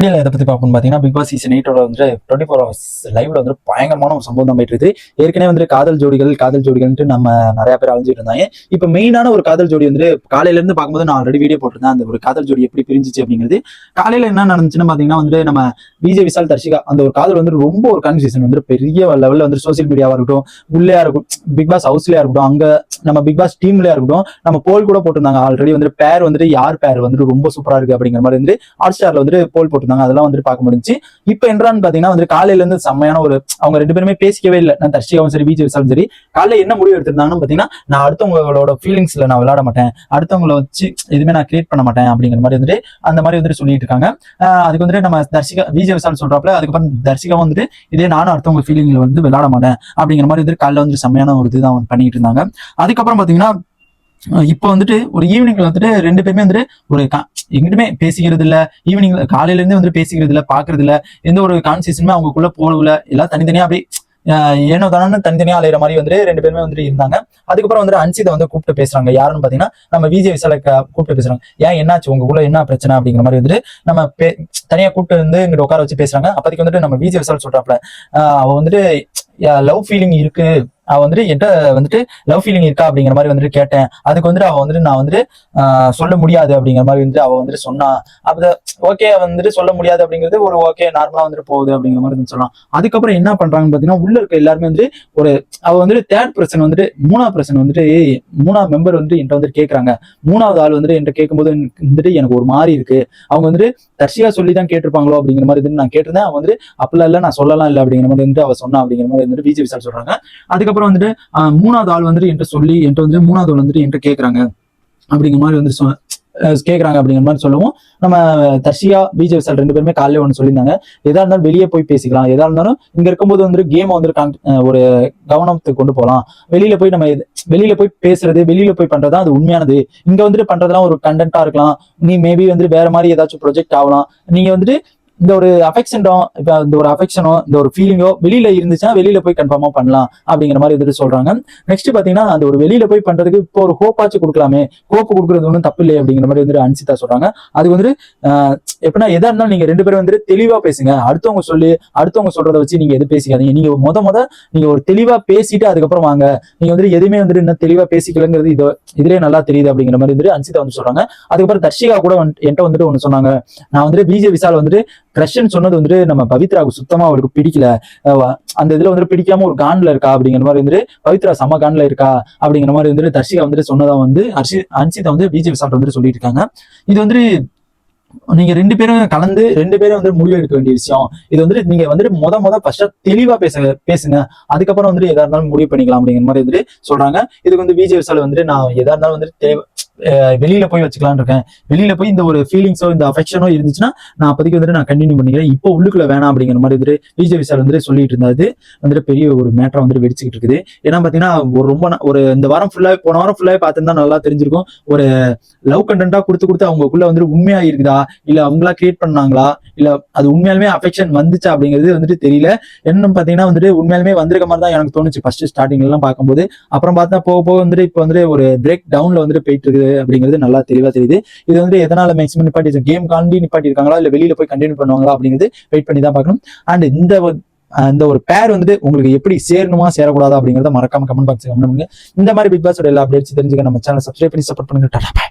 வீடியோல எதை பார்ப்போம்னு பாத்தீங்கன்னா பிக் பாஸ் சீசன் எயிட்டோட வந்து டுவெண்ட்டி ஃபோர் ஹவர்ஸ் லைவ்ல வந்து பயங்கரமான ஒரு சம்பவம் தான் இருக்குது ஏற்கனவே வந்து காதல் ஜோடிகள் காதல் ஜோடிகள்ட்டு நம்ம நிறைய பேர் அழிஞ்சிட்டு இருந்தாங்க. இப்போ மெயினான ஒரு காதல் ஜோடி வந்து காலையில இருந்து பார்க்கும்போது நான் ஆல்ரெடி வீடியோ போட்டிருந்தேன். அந்த ஒரு காதல் ஜோடி எப்படி பிரிஞ்சிச்சு அப்படிங்கிறது. காலையில என்ன நடந்துச்சுன்னு பாத்தீங்கன்னா வந்து நம்ம விஜய் விஷால் தர்ஷிகா அந்த ஒரு காதல் வந்து ரொம்ப ஒரு கன்ஃபியூஷன் வந்து பெரிய லெவலில் வந்து சோசியல் மீடியாவா இருக்கட்டும் உள்ளேயா இருக்கும் பிக் பாஸ் ஹவுஸ்லயா இருக்கட்டும் அங்க நம்ம பிக் பாஸ் டீம்லயா இருக்கட்டும் நம்ம போல் கூட போட்டிருந்தாங்க. ஆல்ரெடி வந்து பேர் வந்துட்டு யார் பேர் வந்துட்டு ரொம்ப சூப்பரா இருக்கு அப்படிங்கிற மாதிரி வந்து ஹாட் ஸ்டார்ல வந்து போல் போட்டிருந்தாங்க அதெல்லாம் வந்துட்டு பார்க்க முடிஞ்சு. இப்போ என்றான்னு பாத்தீங்கன்னா வந்து காலையில இருந்து செம்மையான ஒரு அவங்க ரெண்டு பேருமே பேசிக்கவே இல்லை. நான் தர்ஷிகாவும் சரி விஜய் விசாலும் சரி காலையில என்ன முடிவு எடுத்திருந்தாங்கன்னு பாத்தீங்கன்னா நான் அடுத்தவங்களோட ஃபீலிங்ஸ்ல நான் விளையாட மாட்டேன். அடுத்தவங்கள வச்சு எதுவுமே நான் கிரியேட் பண்ண மாட்டேன் அப்படிங்கிற மாதிரி வந்துட்டு அந்த மாதிரி வந்துட்டு சொல்லிட்டு இருக்காங்க. ஆஹ் அதுக்கு வந்துட்டு நம்ம தர்ஷிகா விஜய் விசால் சொல்றாப்ல அதுக்கப்புறம் தர்ஷிகா வந்துட்டு இதே நானும் அடுத்தவங்க ஃபீலிங்ல வந்து விளையாட மாட்டேன் அப்படிங்கிற மாதிரி வந்துட்டு காலைல வந்து செம்மையான ஒரு இதுதான் பண்ணிட்டு இருந்தாங்க. அதுக்கப்புறம் பாத்தீங்கன்னா இப்போ வந்துட்டு ஒரு ஈவினிங்ல வந்துட்டு ரெண்டு பேருமே வந்துட்டு ஒரு கா- எங்கிட்டுமே பேசிக்கிறது இல்ல ஈவினிங்ல காலையில இருந்தே வந்துட்டு பேசிக்கிறது இல்ல பாக்குறது இல்ல எந்த ஒரு கான்சியஸுமே அவங்களுக்குள்ள போகல. எல்லாம் தனித்தனியா அப்படியே ஏனோ தானே தனித்தனியா அலையிற மாதிரி வந்துட்டு ரெண்டு பேருமே வந்துட்டு இருந்தாங்க. அதுக்கப்புறம் வந்துட்டு அன்சிதை வந்து கூப்பிட்டு பேசுறாங்க. யாருன்னு பாத்தீங்கன்னா நம்ம விஜய் விசால கூப்பிட்டு பேசுறாங்க. ஏன் என்னாச்சு? உங்களுக்குள்ள என்ன பிரச்சனை? அப்படிங்கிற மாதிரி வந்துட்டு நம்ம பே- தனியா கூப்பிட்டு வந்து இங்கிட்ட உட்கார வச்சு பேசுறாங்க. அப்போதைக்கு வந்துட்டு நம்ம விஜய் விசால் சொல்றாப்ல அவ வந்துட்டு லவ் ஃபீலிங் இருக்கு. அவ வந்துட்டு என்கிட்ட வந்துட்டு லவ் ஃபீலிங் இருக்கா அப்படிங்கிற மாதிரி வந்துட்டு கேட்டேன். அதுக்கு வந்துட்டு அவ வந்துட்டு நான் வந்துட்டு சொல்ல முடியாது அப்படிங்கிற மாதிரி வந்துட்டு அவ வந்துட்டு சொன்னா. அப்ப ஓகே வந்துட்டு சொல்ல முடியாது அப்படிங்கிறது ஒரு ஓகே நார்மலா வந்துட்டு போகுது அப்படிங்கிற மாதிரி சொல்லலாம் அதுக்கப்புறம் என்ன பண்றாங்கன்னு பாத்தீங்கன்னா உள்ள இருக்க எல்லாருமே வந்துட்டு ஒரு அவ வந்துட்டு தேர்ட் பர்சன் வந்துட்டு மூணாவது பர்சன் வந்துட்டு மூணாவது மெம்பர் வந்துட்டு என்கிட்ட வந்துட்டு கேக்குறாங்க. மூணாவது ஆள் வந்துட்டு என்கிட்ட கேட்கும்போது வந்துட்டு எனக்கு ஒரு மாதிரி இருக்கு. அவங்க வந்துட்டு தர்ஷியா சொல்லி தான் கேட்டிருப்பாங்களோ அப்படிங்கிற மாதிரி வந்துட்டு நான் கேட்டிருந்தேன். அவன் வந்துட்டு அப்பெல்லாம் இல்ல நான் சொல்லலாம் இல்லை அப்படிங்கிற மாதிரி வந்துட்டு அவ சொன்னா அப்படிங்கிற மாதிரி வந்துட்டு பிஜேபி சார் சொல்றாங்க. அதுக்கப்புறம் வந்துட்டு மூணாவது ஆள் வந்துட்டு என்கிட்ட சொல்லி என்கிட்ட வந்து மூணாவது ஆள் வந்துட்டு என்கிட்ட கேட்கறாங்க அப்படிங்கிற மாதிரி வந்து கேட்குறாங்க அப்படிங்கிற மாதிரி சொல்லவும். நம்ம தர்ஷியா பிஜே சார் ரெண்டு பேருமே காலையில் ஒன்று சொல்லியிருந்தாங்க. எதா இருந்தாலும் வெளியே போய் பேசிக்கலாம். எதா இருந்தாலும் இங்க இருக்கும்போது வந்து கேம் வந்து ஒரு கவனத்துக்கு கொண்டு போகலாம் வெளியில போய் நம்ம வெளியில போய் பேசுறது வெளியில போய் பண்றது தான் அது உண்மையானது. இங்க வந்துட்டு பண்றதெல்லாம் ஒரு கண்டென்ட்டா இருக்கலாம். நீ மேபி வந்துட்டு வேற மாதிரி ஏதாச்சும் ப்ரொஜெக்ட் ஆகலாம். நீங்க வந்துட்டு இந்த ஒரு அஃபெக்ஷனோ இப்ப இந்த ஒரு அஃபெக்ஷனோ இந்த ஒரு ஃபீலிங்கோ வெளியில இருந்துச்சுன்னா வெளியில போய் கன்ஃபார்மா பண்ணலாம் அப்படிங்கிற மாதிரி வந்துட்டு சொல்றாங்க. நெக்ஸ்ட் பாத்தீங்கன்னா அந்த ஒரு வெளியில போய் பண்றதுக்கு இப்போ ஒரு ஹோப்பாச்சு கொடுக்கலாமே. ஹோப் கொடுக்கறது ஒன்றும் தப்பு இல்லை அப்படிங்கிற மாதிரி வந்துட்டு அன்சிதா சொல்றாங்க. அது வந்துட்டு ஆஹ் எப்படின்னா எதா இருந்தாலும் நீங்க ரெண்டு பேரும் வந்துட்டு தெளிவா பேசுங்க. அடுத்தவங்க சொல்லி அடுத்தவங்க சொல்றத வச்சு நீங்க எது பேசிக்காதீங்க. நீங்க முத முத நீங்க ஒரு தெளிவா பேசிட்டு அதுக்கப்புறம் வாங்க. நீங்க வந்துட்டு எதுவுமே வந்துட்டு இன்னும் தெளிவா பேசிக்கலங்கிறது இதோ இதுலயே நல்லா தெரியுது அப்படிங்கிற மாதிரி வந்துட்டு அன்சிதா வந்து சொல்றாங்க. அதுக்கப்புறம் தர்ஷிகா கூட வந்து- என்கிட்ட வந்துட்டு ஒண்ணு சொன்னாங்க. நான் வந்துட்டு பிஜே விஷால் வந்துட்டு கிரஷன் சொன்னது வந்துட்டு நம்ம பவித்ராவுக்கு சுத்தமா அவருக்கு பிடிக்கல. அஹ் அந்த இதுல வந்துட்டு பிடிக்காம ஒரு கான்ல இருக்கா அப்படிங்கிற மாதிரி வந்துட்டு பவித்ரா சம கான்ல இருக்கா அப்படிங்கிற மாதிரி வந்துட்டு தர்ஷிகா வந்துட்டு சொன்னதா வந்து ஹர்ஷி ஹன்சிதா வந்து விஜய் சாப்பிட்டு வந்துட்டு சொல்லிட்டு இருக்காங்க. இது வந்துட்டு நீங்க ரெண்டு பேரும் கலந்து ரெண்டு பேரும் வந்து முடிவு எடுக்க வேண்டிய விஷயம். இது வந்துட்டு நீங்க வந்துட்டு முத முத ஃபர்ஸ்ட் தெளிவா பேசுங்க பேசுங்க. அதுக்கப்புறம் வந்துட்டு எதா இருந்தாலும் முடிவு பண்ணிக்கலாம் அப்படிங்கிற மாதிரி வந்துட்டு சொல்றாங்க. இதுக்கு வந்து விஜய் விசால் வந்துட்டு நான் எதா இருந்தாலும் வந்துட்டு தேவை வெளியில போய் வச்சுக்கலாம்னு இருக்கேன். வெளியில போய் இந்த ஒரு ஃபீலிங்ஸோ இந்த அஃபெக்ஷனோ இருந்துச்சுன்னா நான் அப்போதைக்கு வந்துட்டு நான் கண்டினியூ பண்ணிக்கிறேன். இப்போ உள்ளுக்குள்ள வேணாம் அப்படிங்கிற மாதிரி வந்துட்டு விஜய் விசால் வந்துட்டு சொல்லிட்டு இருந்தாது வந்துட்டு பெரிய ஒரு மேட்டரா வந்துட்டு வெடிச்சுக்கிட்டு இருக்குது. ஏன்னா பாத்தீங்கன்னா ஒரு ரொம்ப ஒரு இந்த வாரம் ஃபுல்லா போன வாரம் ஃபுல்லாவே பார்த்துருந்தா நல்லா தெரிஞ்சிருக்கும். ஒரு லவ் கண்டென்ட்டா கொடுத்து கொடுத்து அவங்களுக்குள்ள வந்துட்டு உண்மையா இருக்குதா? இல்ல அவங்களா கிரியேட் பண்ணாங்களா? இல்லை அது உண்மையாலுமே அஃபெக்ஷன் வந்துச்சா அப்படிங்கிறது வந்துட்டு தெரியல. என்னன்னு பார்த்தீங்கன்னா வந்துட்டு உண்மையாலுமே வந்திருக்க மாதிரி தான் எனக்கு தோணுச்சு. ஃபர்ஸ்ட் ஸ்டார்டிங்லாம் எல்லாம் பார்க்கும்போது. அப்புறம் பார்த்தா போக போக வந்துட்டு இப்போ வந்துட்டு ஒரு பிரேக் டவுன்ல வந்துட்டு போயிட்டு இருக்குது அப்படிங்கிறது நல்லா தெளிவாக தெரியுது. இது வந்து எதனால மேக்ஸிமம் நிப்பாட்டி கேம் காண்டி நிப்பாட்டி இருக்காங்களா? இல்லை வெளியில போய் கண்டினியூ பண்ணுவாங்களா அப்படிங்கிறது வெயிட் பண்ணி தான் பார்க்கணும். அண்ட் இந்த ஒரு- அந்த ஒரு பேர் வந்துட்டு உங்களுக்கு எப்படி சேரணுமா சேரக்கூடாதா அப்படிங்கறத மறக்காம கமெண்ட் பாக்ஸ் கமெண்ட் பண்ணுங்க. இந்த மாதிரி பிக் பாஸோட எல்லா அப்டேட்ஸ் தெரிஞ்சுக்க நம்ம சேனல் சப்ஸ்கிரைப் பண்ணி சப்போர்ட் பண்ணுங்க. டாடா.